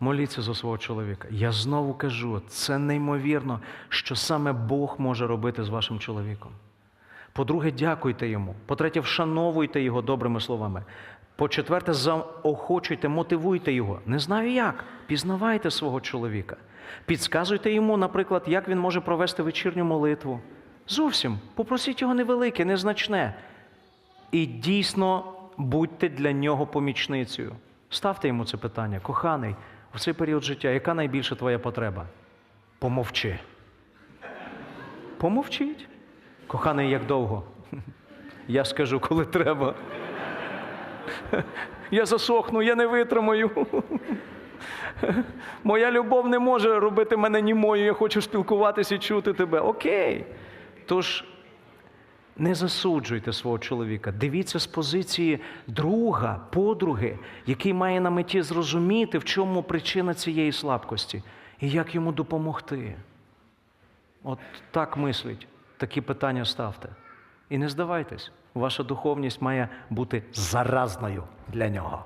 Моліться за свого чоловіка. Я знову кажу, це неймовірно, що саме Бог може робити з вашим чоловіком. По-друге, дякуйте йому. По-третє, вшановуйте його добрими словами. По-четверте, заохочуйте, мотивуйте його. Не знаю як. Пізнавайте свого чоловіка. Підсказуйте йому, наприклад, як він може провести вечірню молитву. Зовсім попросіть його невелике, незначне. І дійсно будьте для нього помічницею. Ставте йому це питання, коханий, в цей період життя, яка найбільша твоя потреба? Помовчи. Помовчіть. Коханий, як довго? Я скажу, коли треба. Я засохну, я не витримаю. Моя любов не може робити мене німою, я хочу спілкуватися і чути тебе. Окей. Тож не засуджуйте свого чоловіка. Дивіться з позиції друга, подруги, який має на меті зрозуміти, в чому причина цієї слабкості і як йому допомогти. От так мисліть, такі питання ставте. І не здавайтесь, ваша духовність має бути заразною для нього.